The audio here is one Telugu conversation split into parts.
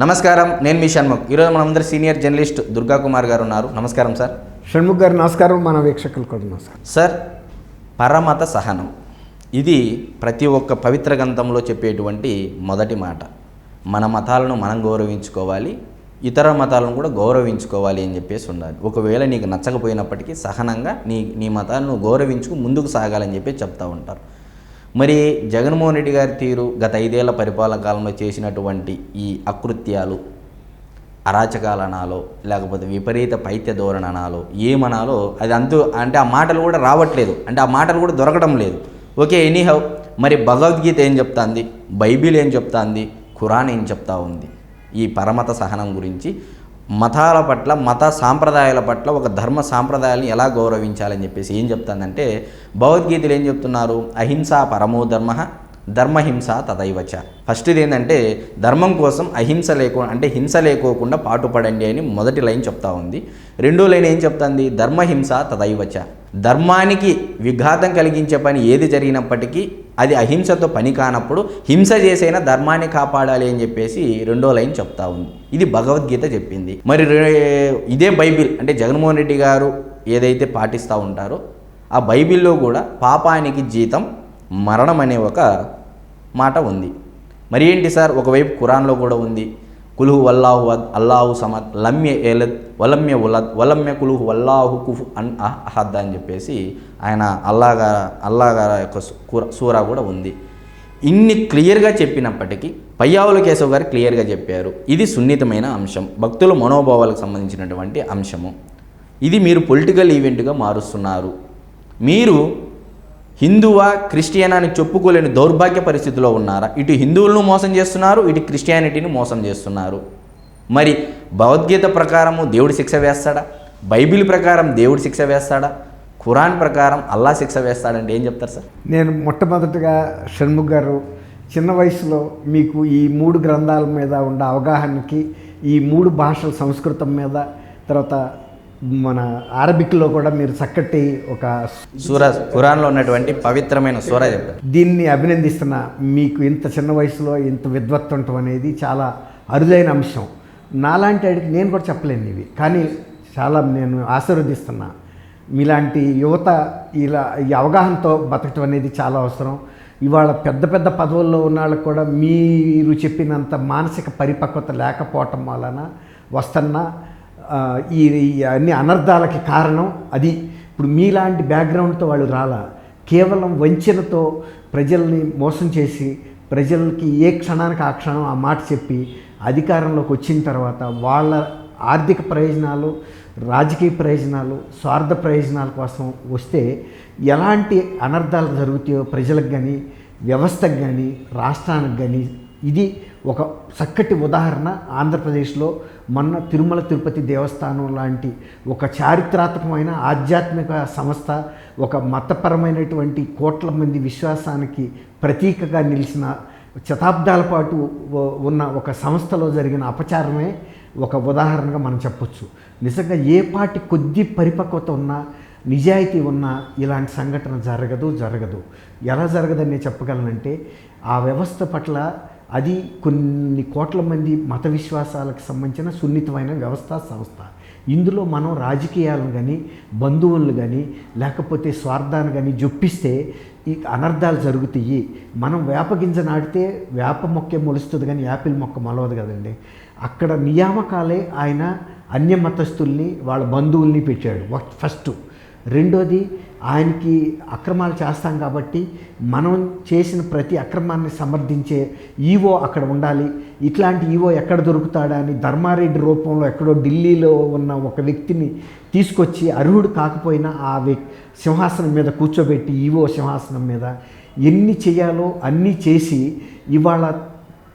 నమస్కారం నేను మీ షణ్ముఖ్. ఈరోజు మనందరి సీనియర్ జర్నలిస్ట్ దుర్గా కుమార్ గారు ఉన్నారు. నమస్కారం సార్. షణ్ముఖ్ గారు నమస్కారం. మన వీక్షకులు కూడా నమస్కారం. సార్ పరమత సహనం. ఇది ప్రతి ఒక్క పవిత్ర గ్రంథంలో చెప్పేటువంటి మొదటి మాట. మన మతాలను మనం గౌరవించుకోవాలి ఇతర మతాలను కూడా గౌరవించుకోవాలి అని చెప్పేసి ఉండాలి. ఒకవేళ నీకు నచ్చకపోయినప్పటికీ సహనంగా నీ నీ నువ్వు గౌరవించుకు ముందుకు సాగాలని చెప్పి చెప్తా ఉంటారు. మరి జగన్మోహన్ రెడ్డి గారి తీరు గత ఐదేళ్ళ పరిపాలన కాలంలో చేసినటువంటి ఈ అకృత్యాలు అరాచకాలు అనాలో లేకపోతే విపరీత పైత్య ధోరణనాలో ఏమనాలో అది అంతు అంటే ఆ మాటలు కూడా రావట్లేదు. అంటే ఆ మాటలు కూడా దొరకడం లేదు. ఓకే ఎనీహౌ మరి భగవద్గీత ఏం చెప్తాంది? బైబిల్ ఏం చెప్తాంది? ఖురాన్ ఏం చెప్తా ఉంది? ఈ పరమత సహనం గురించి మతాల పట్ల మత సాంప్రదాయాల పట్ల ఒక ధర్మ సాంప్రదాయాలను ఎలా గౌరవించాలని చెప్పేసి ఏం చెప్తుందంటే భగవద్గీతలు ఏం చెప్తున్నారు? అహింసా పరమో ధర్మ ధర్మహింస తదైవచ. ఫస్ట్ ఇది ఏంటంటే ధర్మం కోసం అహింస లేకో అంటే హింస లేకోకుండా పాటుపడండి అని మొదటి లైన్ చెప్తా ఉంది. రెండో లైన్ ఏం చెప్తుంది? ధర్మహింస తదైవచ. ధర్మానికి విఘాతం కలిగించే పని ఏది జరిగినప్పటికీ అది అహింసతో పని కానప్పుడు హింస చేసైనా ధర్మాన్ని కాపాడాలి అని చెప్పేసి రెండో లైన్ చెప్తా ఉంది. ఇది భగవద్గీత చెప్పింది. మరి ఇదే బైబిల్ అంటే జగన్మోహన్ రెడ్డి గారు ఏదైతే పాటిస్తూ ఉంటారో ఆ బైబిల్లో కూడా పాపానికి జీతం మరణం అనే ఒక మాట ఉంది. మరి ఏంటి సార్? ఒకవైపు ఖురాన్లో కూడా ఉంది. కులుహు వల్లాహు అల్లాహు సమద్ లమ్య ఏలద్ వలమ్య ఉలద్ వలమ్య కులుహు వల్లాహు కుఫు అన్ అహ్ అహద్ అని చెప్పేసి ఆయన అల్లాగార అల్లాగార యొక్క కూర- సూరా కూడా ఉంది. ఇన్ని క్లియర్గా చెప్పినప్పటికీ పయ్యావుల కేశవ్ గారు క్లియర్గా చెప్పారు. ఇది సున్నితమైన అంశం. భక్తుల మనోభావాలకు సంబంధించినటువంటి అంశము. ఇది మీరు పొలిటికల్ ఈవెంట్గా మారుస్తున్నారు. మీరు హిందువా క్రిస్టియన్ అని చెప్పుకోలేని దౌర్భాగ్య పరిస్థితిలో ఉన్నారా? ఇటు హిందువులను మోసం చేస్తున్నారు ఇటు క్రిస్టియానిటీని మోసం చేస్తున్నారు. మరి భగవద్గీత ప్రకారము దేవుడు శిక్ష వేస్తాడా? బైబిల్ ప్రకారం దేవుడు శిక్ష వేస్తాడా? ఖురాన్ ప్రకారం అల్లా శిక్ష వేస్తాడంటే ఏం చెప్తారు సార్? నేను మొట్టమొదటిగా షణ్ముఖ్ గారు చిన్న వయసులో మీకు ఈ మూడు గ్రంథాల మీద ఉన్న అవగాహనకి ఈ మూడు భాషల సంస్కృతం మీద తర్వాత మన అరబిక్లో కూడా మీరు చక్కటి ఒక సూర ఖురాన్లో ఉన్నటువంటి పవిత్రమైన సూర చెప్పారు దీన్ని అభినందిస్తున్నా మీకు ఇంత చిన్న వయసులో ఇంత విద్వత్తుంటం అనేది చాలా అరుదైన అంశం. నాలాంటి వాడికి నేను కూడా చెప్పలేను ఇవి. కానీ చాలా నేను ఆశీర్వదిస్తున్నా. మీలాంటి యువత ఇలా ఈ అవగాహనతో బతకటం అనేది చాలా అవసరం. ఇవాళ పెద్ద పెద్ద పదవుల్లో ఉన్న వాళ్ళకి కూడా మీరు చెప్పినంత మానసిక పరిపక్వత లేకపోవటం వలన వస్తున్న ఈ అన్ని అనర్థాలకి కారణం అది. ఇప్పుడు మీలాంటి బ్యాక్గ్రౌండ్తో వాళ్ళు రాలా. కేవలం వంచనతో ప్రజల్ని మోసం చేసి ప్రజలకి ఏ క్షణానికి ఆ క్షణం ఆ మాట చెప్పి అధికారంలోకి వచ్చిన తర్వాత వాళ్ళ ఆర్థిక ప్రయోజనాలు రాజకీయ ప్రయోజనాలు స్వార్థ ప్రయోజనాల కోసం వస్తే ఎలాంటి అనర్థాలు జరుగుతాయో ప్రజలకు కానీ వ్యవస్థకు కానీ రాష్ట్రానికి కానీ ఇది ఒక చక్కటి ఉదాహరణ ఆంధ్రప్రదేశ్లో మొన్న తిరుమల తిరుపతి దేవస్థానం లాంటి ఒక చారిత్రాత్మకమైన ఆధ్యాత్మిక సంస్థ ఒక మతపరమైనటువంటి కోట్ల మంది విశ్వాసానికి ప్రతీకగా నిలిచిన శతాబ్దాల పాటు ఉన్న ఒక సంస్థలో జరిగిన అపచారమే ఒక ఉదాహరణగా మనం చెప్పొచ్చు. నిజంగా ఏ పాటి కొద్ది పరిపక్వత ఉన్నా నిజాయితీ ఉన్నా ఇలాంటి సంఘటన జరగదు జరగదు. ఎలా జరగదని చెప్పగలనంటే ఆ వ్యవస్థ పట్ల అది కొన్ని కోట్ల మంది మత విశ్వాసాలకు సంబంధించిన సున్నితమైన వ్యవస్థ సంస్థ. ఇందులో మనం రాజకీయాలను కానీ బంధువులను కానీ లేకపోతే స్వార్థాన్ని కానీ జొప్పిస్తే ఈ అనర్థాలు జరుగుతాయి. మనం వేప గింజ నాటితే వేప మొక్కే మొలుస్తుంది కానీ యాపిల్ మొక్క మొలవదు కదండి. అక్కడ నియామకాలే ఆయన అన్య మతస్థుల్ని వాళ్ళ బంధువుల్ని పెట్టాడు. వక్- ఫస్ట్ రెండోది ఆయనకి అక్రమాలు చేస్తాం కాబట్టి మనం చేసిన ప్రతి అక్రమాన్ని సమర్థించే ఈవో అక్కడ ఉండాలి. ఇట్లాంటి ఈవో ఎక్కడ దొరుకుతాడా అని ధర్మారెడ్డి రూపంలో ఎక్కడో ఢిల్లీలో ఉన్న ఒక వ్యక్తిని తీసుకొచ్చి అర్హుడు కాకపోయినా ఆ వ్యక్ సింహాసనం మీద కూర్చోబెట్టి ఈవో సింహాసనం మీద ఎన్ని చేయాలో అన్నీ చేసి ఇవాళ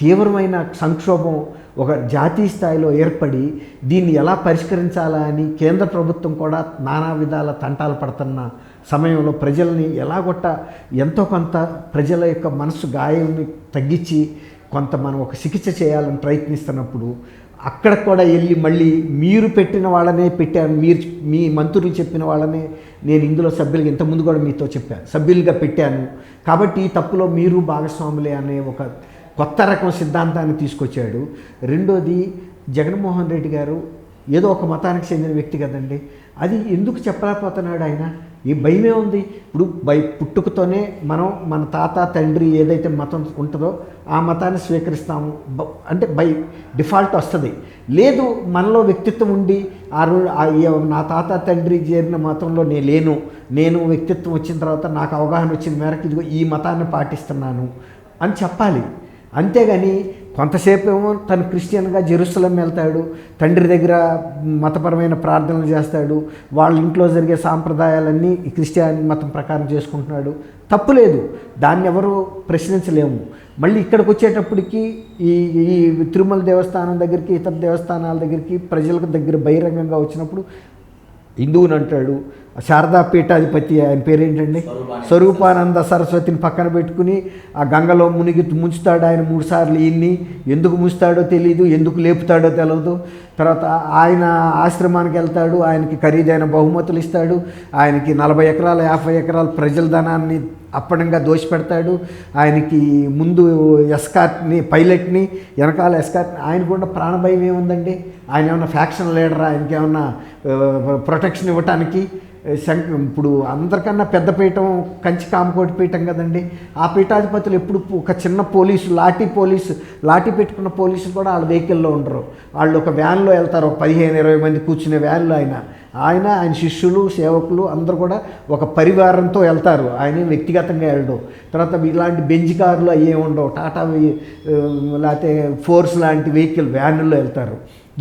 తీవ్రమైన సంక్షోభం ఒక జాతీయ స్థాయిలో ఏర్పడి దీన్ని ఎలా పరిష్కరించాలా అని కేంద్ర ప్రభుత్వం కూడా నానా విధాల తంటాలు పడుతున్న సమయంలో ప్రజల్ని ఎలాగొట్ట ఎంతో కొంత ప్రజల యొక్క మనసు గాయాన్ని తగ్గించి కొంత మనం ఒక చికిత్స చేయాలని ప్రయత్నిస్తున్నప్పుడు అక్కడ కూడా వెళ్ళి మళ్ళీ మీరు పెట్టిన వాళ్ళనే పెట్టాను మీరు మీ మంత్రులు చెప్పిన వాళ్ళనే నేను ఇందులో సభ్యులుగా ఇంతకుముందు కూడా మీతో చెప్పాను సభ్యులుగా పెట్టాను. కాబట్టి ఈ తప్పులో మీరు భాగస్వాములే అనే ఒక కొత్త రకం సిద్ధాంతాన్ని తీసుకొచ్చాడు. రెండోది జగన్మోహన్ రెడ్డి గారు ఏదో ఒక మతానికి చెందిన వ్యక్తి కదండి. అది ఎందుకు చెప్పలేకపోతున్నాడు ఆయన? ఈ భయమే ఉంది. ఇప్పుడు భయ పుట్టుకతోనే మనం మన తాత తండ్రి ఏదైతే మతం ఉంటుందో ఆ మతాన్ని స్వీకరిస్తాము. అంటే బై డిఫాల్ట్ వస్తుంది. లేదు మనలో వ్యక్తిత్వం ఉండి ఆ నా తాత తండ్రి చేరిన మతంలో నేను లేను. నేను వ్యక్తిత్వం వచ్చిన తర్వాత నాకు అవగాహన వచ్చిన మేరకు ఇదిగో ఈ మతాన్ని పాటిస్తున్నాను అని చెప్పాలి. అంతేగాని కొంతసేపు ఏమో తను క్రిస్టియన్గా జెరూసలం వెళ్తాడు తండ్రి దగ్గర మతపరమైన ప్రార్థనలు చేస్తాడు వాళ్ళ ఇంట్లో జరిగే సాంప్రదాయాలన్నీ ఈ క్రిస్టియన్ మతం ప్రకారం చేసుకుంటున్నాడు. తప్పు లేదు దాన్ని ఎవరు ప్రశ్నించలేము. మళ్ళీ ఇక్కడికి వచ్చేటప్పటికి ఈ ఈ తిరుమల దేవస్థానం దగ్గరికి ఇతర దేవస్థానాల దగ్గరికి ప్రజలకు దగ్గర బహిరంగంగా వచ్చినప్పుడు హిందువుని అంటాడు శారదా పీఠాధిపతి ఆయన పేరేంటండి? స్వరూపానంద సరస్వతిని పక్కన పెట్టుకుని ఆ గంగలో మునిగి ముంచుతాడు ఆయన మూడు సార్లు ఈయన్ని ఎందుకు ముంచుతాడో తెలియదు ఎందుకు లేపుతాడో తెలియదు తర్వాత ఆయన ఆశ్రమానికి వెళ్తాడు ఆయనకి ఖరీదైన బహుమతులు ఇస్తాడు ఆయనకి నలభై ఎకరాల యాభై ఎకరాల ప్రజల ధనాన్ని అప్పడంగా దోషపెడతాడు. ఆయనకి ముందు ఎస్కార్ట్ని పైలట్ని వెనకాల ఎస్కార్ట్ని ఆయన కూడా ప్రాణభయం ఏముందండి? ఆయన ఏమన్నా ఫ్యాక్షన్ లీడరా? ఆయనకి ఏమన్నా ప్రొటెక్షన్ ఇవ్వటానికి? శంక ఇప్పుడు అందరికన్నా పెద్ద పీఠం కంచి కామకోటి పీఠం కదండి. ఆ పీఠాధిపతులు ఎప్పుడు ఒక చిన్న పోలీసు లాఠీ పోలీసు లాఠీ పెట్టుకున్న పోలీసులు కూడా వాళ్ళ వెహికల్లో ఉండరు. వాళ్ళు ఒక వ్యాన్లో వెళ్తారు ఒక పదిహేను ఇరవై మంది కూర్చునే వ్యాన్లో ఆయన. ఆయన ఆయన శిష్యులు సేవకులు అందరూ కూడా ఒక పరివారంతో వెళ్తారు. ఆయన వ్యక్తిగతంగా వెళ్ళడం. తర్వాత ఇలాంటి బెంజ్ కార్లు అయ్యే ఉండవు. టాటా లేకపోతే ఫోర్స్ లాంటి వెహికల్ వ్యాన్లో వెళ్తారు.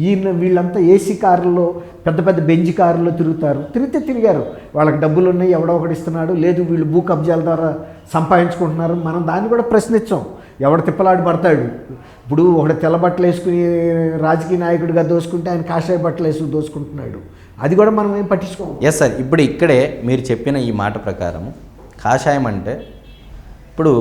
ఈయన వీళ్ళంతా ఏసీ కారులో పెద్ద పెద్ద బెంజ్ కారులో తిరుగుతారు. తిరిగితే తిరిగారు. వాళ్ళకి డబ్బులు ఉన్నాయి ఎవడో ఒకటి ఇస్తున్నాడు. లేదు వీళ్ళు భూ కబ్జాల ద్వారా సంపాదించుకుంటున్నారు. మనం దాన్ని కూడా ప్రశ్నించాం. ఎవడ తిప్పలాడి పడతాడు? ఇప్పుడు ఒకటి తెల్ల బట్టలు వేసుకుని రాజకీయ నాయకుడిగా దోసుకుంటే ఆయన కాషాయ బట్టలు వేసుకుని దోసుకుంటున్నాడు. అది కూడా మనం ఏం పట్టించుకోం ఎస్ సార్ ఇప్పుడు ఇక్కడే మీరు చెప్పిన ఈ మాట ప్రకారం కాషాయం అంటే ఇప్పుడు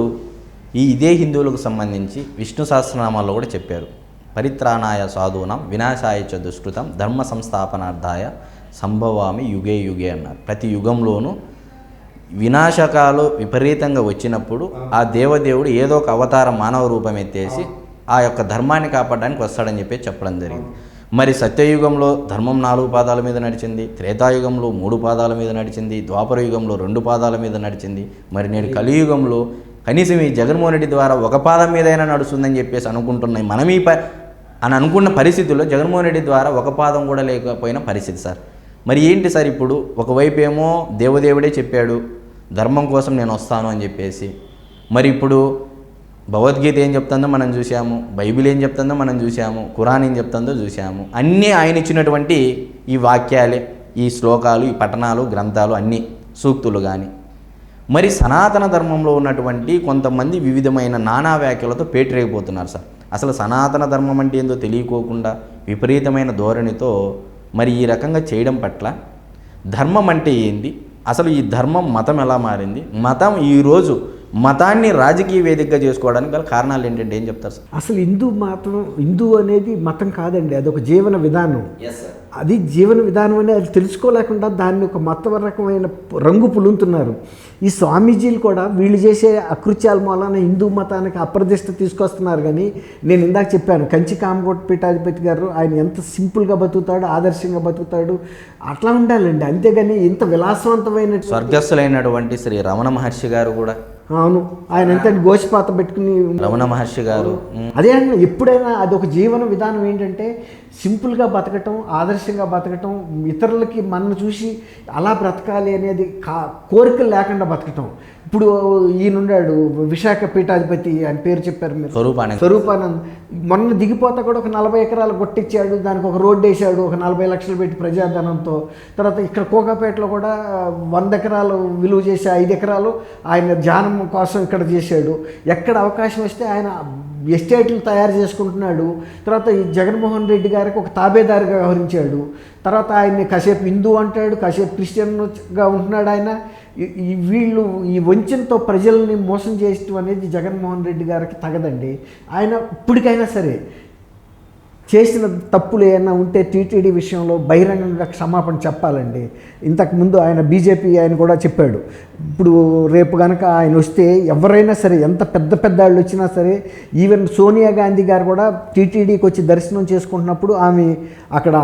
ఈ ఇదే హిందువులకు సంబంధించి విష్ణు సహస్రనామాల్లో కూడా చెప్పారు. పరిత్రాణాయ సాధూనం వినాశాయ చ దుష్కృతం ధర్మ సంస్థాపనార్థాయ సంభవామి యుగే యుగే అన్నారు. ప్రతి యుగంలోనూ వినాశకాలు విపరీతంగా వచ్చినప్పుడు ఆ దేవదేవుడు ఏదో ఒక అవతార మానవ రూపం ఎత్తేసి ఆ యొక్క ధర్మాన్ని కాపాడడానికి వస్తాడని చెప్పి చెప్పడం జరిగింది. మరి సత్యయుగంలో ధర్మం నాలుగు పాదాల మీద నడిచింది త్రేతాయుగంలో మూడు పాదాల మీద నడిచింది ద్వాపర యుగంలో రెండు పాదాల మీద నడిచింది. మరి నేడు కలియుగంలో కనీసం ఈ జగన్మోహన్ రెడ్డి ద్వారా ఒక పాదం మీదైనా నడుస్తుందని చెప్పేసి అనుకుంటున్నాయి. మనం ఈ ప అని అనుకున్న పరిస్థితుల్లో జగన్మోహన్ రెడ్డి ద్వారా ఒక పాదం కూడా లేకపోయిన పరిస్థితి సార్. మరి ఏంటి సార్ ఇప్పుడు? ఒకవైపు ఏమో దేవదేవుడే చెప్పాడు ధర్మం కోసం నేను వస్తాను అని చెప్పేసి. మరి ఇప్పుడు భగవద్గీత ఏం చెప్తుందో మనం చూసాము బైబిల్ ఏం చెప్తుందో మనం చూసాము ఖురాన్ ఏం చెప్తుందో చూసాము అన్నీ ఆయన ఇచ్చినటువంటి ఈ వాక్యాలే ఈ శ్లోకాలు ఈ పఠనాలు గ్రంథాలు అన్నీ సూక్తులు కానీ మరి సనాతన ధర్మంలో ఉన్నటువంటి కొంతమంది వివిధమైన నానా వ్యాఖ్యలతో పేటరేగిపోతున్నారు సార్. అసలు సనాతన ధర్మం అంటే ఏందో తెలియకోకుండా విపరీతమైన ధోరణితో మరి ఈ రకంగా చేయడం పట్ల ధర్మం అంటే ఏంది? అసలు ఈ ధర్మం మతం ఎలా మారింది? మతం ఈరోజు మతాన్ని రాజకీయ వేదికగా చేసుకోవడానికి గల కారణాలు ఏంటంటే ఏం చెప్తారు సార్? అసలు హిందూ మాత్రం హిందూ అనేది మతం కాదండి అది ఒక జీవన విధానం. ఎస్ సార్ అది జీవన విధానం అనేది అది తెలుసుకోలేకుండా దాన్ని ఒక మత రకమైన రంగు పులుంతున్నారు. ఈ స్వామీజీలు కూడా వీళ్ళు చేసే అకృత్యాల మూలాన హిందూ మతానికి అప్రదిష్ట తీసుకొస్తున్నారు కానీ నేను ఇందాక చెప్పాను కంచి కామకోటి పీఠాధిపతి గారు ఆయన ఎంత సింపుల్గా బతుకుతాడు ఆదర్శంగా బతుకుతాడు అట్లా ఉండాలండి. అంతేగాని ఇంత విలాసవంతమైన స్వర్గస్థులైనటువంటి శ్రీ రమణ మహర్షి గారు కూడా అవును. ఆయన ఎంత గోచిపాత పెట్టుకుని రమణ మహర్షి గారు. అదే అండి ఎప్పుడైనా అది ఒక జీవన విధానం ఏంటంటే సింపుల్గా బతకటం ఆదర్శంగా బతకటం ఇతరులకి మనల్ని చూసి అలా బ్రతకాలి అనేది కా కోరికలు లేకుండా బతకటం. ఇప్పుడు ఈయనున్నాడు విశాఖ పీఠాధిపతి అని పేరు చెప్పారు మీరు. స్వరూపానంద. స్వరూపానంద్. మొన్న దిగిపోతా కూడా ఒక నలభై ఎకరాలు కొట్టించాడు దానికి ఒక రోడ్డు వేసాడు ఒక నలభై లక్షలు పెట్టి ప్రజాధనంతో. తర్వాత ఇక్కడ కోకాపేటలో కూడా వంద ఎకరాలు విలువ చేసే ఐదు ఎకరాలు ఆయన ధ్యానం కోసం ఇక్కడ చేశాడు. ఎక్కడ అవకాశం వస్తే ఆయన ఎస్టేట్లు తయారు చేసుకుంటున్నాడు. తర్వాత ఈ జగన్మోహన్ రెడ్డి గారికి ఒక తాబేదారిగా వ్యవహరించాడు. తర్వాత ఆయన్ని కాసేపు హిందూ అంటాడు కాసేపు క్రిస్టియన్గా ఉంటున్నాడు ఆయన. ఈ- వీళ్ళు ఈ వంచనతో ప్రజల్ని మోసం చేయటం అనేది జగన్మోహన్ రెడ్డి గారికి తగదండి. ఆయన ఇప్పటికైనా సరే చేసిన తప్పులు ఏమైనా ఉంటే టీటీడీ విషయంలో బహిరంగంగా క్షమాపణ చెప్పాలండి. ఇంతకుముందు ఆయన బీజేపీ ఆయన కూడా చెప్పాడు. ఇప్పుడు రేపు కనుక ఆయన వస్తే ఎవరైనా సరే ఎంత పెద్ద పెద్ద వాళ్ళు వచ్చినా సరే ఈవెన్ సోనియా గాంధీ గారు కూడా టీటీడీకి వచ్చి దర్శనం చేసుకుంటున్నప్పుడు ఆమె అక్కడ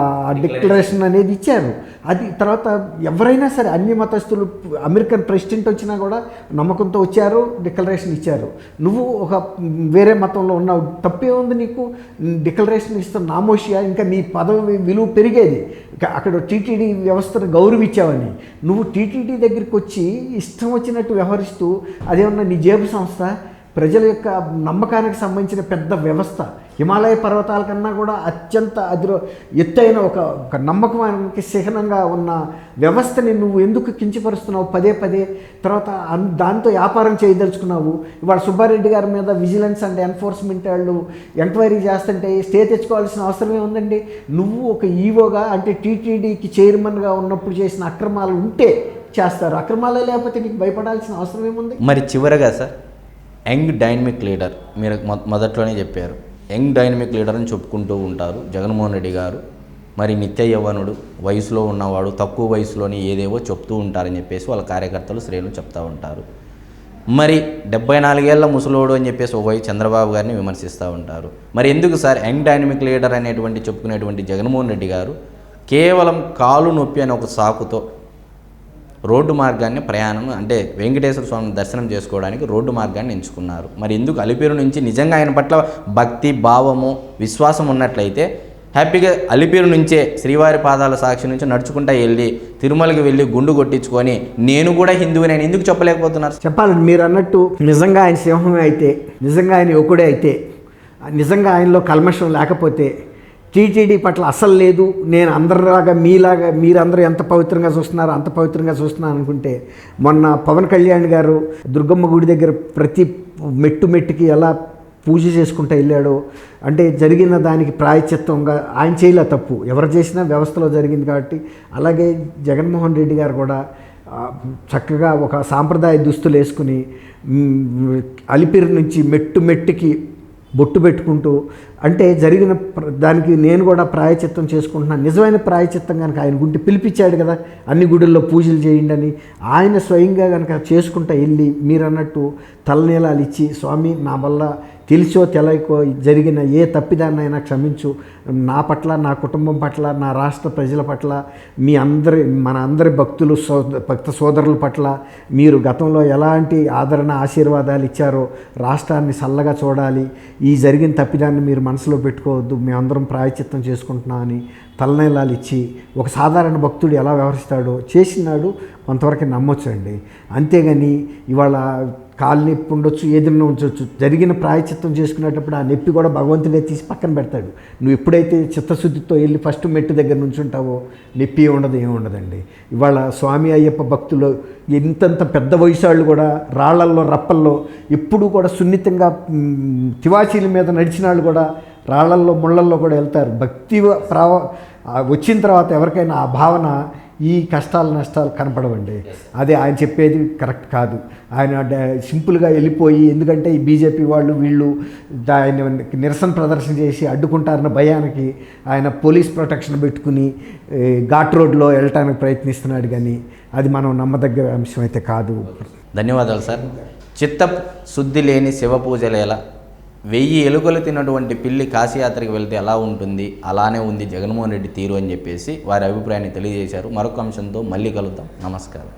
డిక్లరేషన్ అనేది ఇచ్చారు. అది తర్వాత ఎవరైనా సరే అన్ని మతస్థులు అమెరికన్ ప్రెసిడెంట్ వచ్చినా కూడా నమ్మకంతో వచ్చారు డిక్లరేషన్ ఇచ్చారు. నువ్వు ఒక వేరే మతంలో ఉన్నావు తప్పే ఉంది నీకు డిక్లరేషన్ చేస్తున్న నామోషియా ఇంకా నీ పదవి విలువ పెరిగేది. అక్కడ టీటీడీ వ్యవస్థను గౌరవించావని. నువ్వు టీటీడీ దగ్గరికి వచ్చి ఇష్టం వచ్చినట్టు వ్యవహరిస్తూ అదేమన్నా నీ జేబు సంస్థ? ప్రజల యొక్క నమ్మకానికి సంబంధించిన పెద్ద వ్యవస్థ. హిమాలయ పర్వతాల కన్నా కూడా అత్యంత అదిలో ఎత్తైన ఒక ఒక నమ్మకమానికి చిహ్నంగా ఉన్న వ్యవస్థని నువ్వు ఎందుకు కించపరుస్తున్నావు? పదే పదే తర్వాత అన్- దాంతో వ్యాపారం చేయదలుచుకున్నావు. ఇవాళ సుబ్బారెడ్డి గారి మీద విజిలెన్స్ అండ్ ఎన్ఫోర్స్మెంట్ వాళ్ళు ఎంక్వైరీ చేస్తుంటే స్టే తెచ్చుకోవాల్సిన అవసరమే ఉందండి. నువ్వు ఒక ఈవోగా అంటే టీటీడీకి చైర్మన్గా ఉన్నప్పుడు చేసిన అక్రమాలు ఉంటే చేస్తారు. అక్రమాలే లేకపోతే నీకు భయపడాల్సిన అవసరం ఏముంది మరి చివరగా సార్ యంగ్ డైనమిక్ లీడర్ మీరు మొదట్లోనే చెప్పారు. యంగ్ డైనమిక్ లీడర్ అని చెప్పుకుంటూ ఉంటారు. జగన్మోహన్ రెడ్డి గారు. మరి నిత్య యవ్వనుడు వయసులో ఉన్నవాడు తక్కువ వయసులోని ఏదేవో చెప్తూ ఉంటారని చెప్పేసి వాళ్ళ కార్యకర్తలు శ్రేణులు చెప్తూ ఉంటారు. మరి డెబ్బై నాలుగేళ్ళ ముసలోడు అని చెప్పేసి ఒక చంద్రబాబు గారిని విమర్శిస్తూ ఉంటారు. మరి ఎందుకు సార్ యంగ్ డైనమిక్ లీడర్ అనేటువంటి చెప్పుకునేటువంటి జగన్మోహన్ రెడ్డి గారు కేవలం కాలు నొప్పి అనే ఒక సాకుతో రోడ్డు మార్గాన్ని ప్రయాణం అంటే వెంకటేశ్వర స్వామిని దర్శనం చేసుకోవడానికి రోడ్డు మార్గాన్ని ఎంచుకున్నారు. మరి ఎందుకు అలిపిరు నుంచి నిజంగా ఆయన పట్ల భక్తి భావము విశ్వాసం ఉన్నట్లయితే హ్యాపీగా అలిపిరి నుంచే శ్రీవారి పాదాల సాక్షి నుంచి నడుచుకుంటా వెళ్ళి తిరుమలకి వెళ్ళి గుండు కొట్టించుకొని నేను కూడా హిందువు నేను ఎందుకు చెప్పలేకపోతున్నారు? చెప్పాలండి మీరు అన్నట్టు నిజంగా ఆయన సింహమే అయితే నిజంగా ఆయన యువకుడే అయితే నిజంగా ఆయనలో కల్మషం లేకపోతే టీటీడీ పట్ల అసలు లేదు. నేను అందరిలాగా మీలాగా మీరందరూ ఎంత పవిత్రంగా చూస్తున్నారో అంత పవిత్రంగా చూస్తున్నాను అనుకుంటే మొన్న పవన్ కళ్యాణ్ గారు దుర్గమ్మ గుడి దగ్గర ప్రతి మెట్టు మెట్టుకి ఎలా పూజ చేసుకుంటూ వెళ్ళాడో అంటే జరిగిన దానికి ప్రాయచిత్వంగా ఆయన చేయలే తప్పు. ఎవరు చేసినా వ్యవస్థలో జరిగింది కాబట్టి. అలాగే జగన్మోహన్ రెడ్డి గారు కూడా చక్కగా ఒక సాంప్రదాయ దుస్తులు వేసుకుని అలిపిరి నుంచి మెట్టు మెట్టుకి బొట్టు పెట్టుకుంటూ అంటే జరిగిన ప్ర- దానికి నేను కూడా ప్రాయచిత్తం చేసుకుంటున్నాను. నిజమైన ప్రాయచిత్తం కనుక ఆయన గుంటి పిలిపించాడు కదా అన్ని గుడుల్లో పూజలు చేయండి అని ఆయన స్వయంగా కనుక చేసుకుంటా వెళ్ళి మీరు అన్నట్టు తలనీలాలు ఇచ్చి స్వామి నా వల్ల తెలిసో తెలియకో జరిగిన ఏ తప్పిదాన్నైనా క్షమించు. నా పట్ల నా కుటుంబం పట్ల నా రాష్ట్ర ప్రజల పట్ల మీ అందరి మన అందరి భక్తులు సో భక్త సోదరుల పట్ల మీరు గతంలో ఎలాంటి ఆదరణ ఆశీర్వాదాలు ఇచ్చారో రాష్ట్రాన్ని చల్లగా చూడాలి. ఈ జరిగిన తప్పిదాన్ని మీరు మనసులో పెట్టుకోవద్దు. మేమందరం ప్రాయచిత్తం చేసుకుంటున్నామని తలనీలాలు ఇచ్చి ఒక సాధారణ భక్తుడు ఎలా వ్యవహరిస్తాడో చేసినాడు కొంతవరకు నమ్మొచ్చండి. అంతేగాని ఇవాళ కాలు నొప్పి ఉండొచ్చు ఏదైనా ఉంచవచ్చు జరిగిన ప్రాయచిత్తం చేసుకునేటప్పుడు ఆ నొప్పి కూడా భగవంతుడే తీసి పక్కన పెడతాడు. నువ్వు ఎప్పుడైతే చిత్తశుద్ధితో వెళ్ళి ఫస్ట్ మెట్టు దగ్గర నుంచి ఉంటావో నొప్పి ఉండదు ఏమి ఉండదండి. ఇవాళ స్వామి అయ్యప్ప భక్తులు ఎంతంత పెద్ద వయసు వాళ్ళు కూడా రాళ్ళల్లో రప్పల్లో ఎప్పుడూ కూడా సున్నితంగా తివాచీల మీద నడిచిన వాళ్ళు కూడా రాళ్ళల్లో ముళ్ళల్లో కూడా వెళ్తారు. భక్తి ప్రావ వచ్చిన తర్వాత ఎవరికైనా ఆ భావన ఈ కష్టాలు నష్టాలు కనపడవండి. అదే ఆయన చెప్పేది కరెక్ట్ కాదు. ఆయన సింపుల్గా వెళ్ళిపోయి ఎందుకంటే ఈ బీజేపీ వాళ్ళు వీళ్ళు ఆయన నిరసన ప్రదర్శన చేసి అడ్డుకుంటారన్న భయానికి ఆయన పోలీస్ ప్రొటెక్షన్ పెట్టుకుని ఘాట్ రోడ్లో వెళ్ళటానికి ప్రయత్నిస్తున్నాడు కానీ అది మనం నమ్మదగ్గ అంశం అయితే కాదు ధన్యవాదాలు సార్ చిత్త శుద్ధి లేని శివ పూజలు ఎలా వెయ్యి ఎలుకలు తిన్నటువంటి పిల్లి కాశీయాత్రకు వెళ్తే ఎలా ఉంటుంది? అలానే ఉంది జగన్మోహన్ రెడ్డి తీరు అని చెప్పేసి వారి అభిప్రాయాన్ని తెలియజేశారు. మరొక అంశంతో మళ్ళీ కలుద్దాం. నమస్కారం.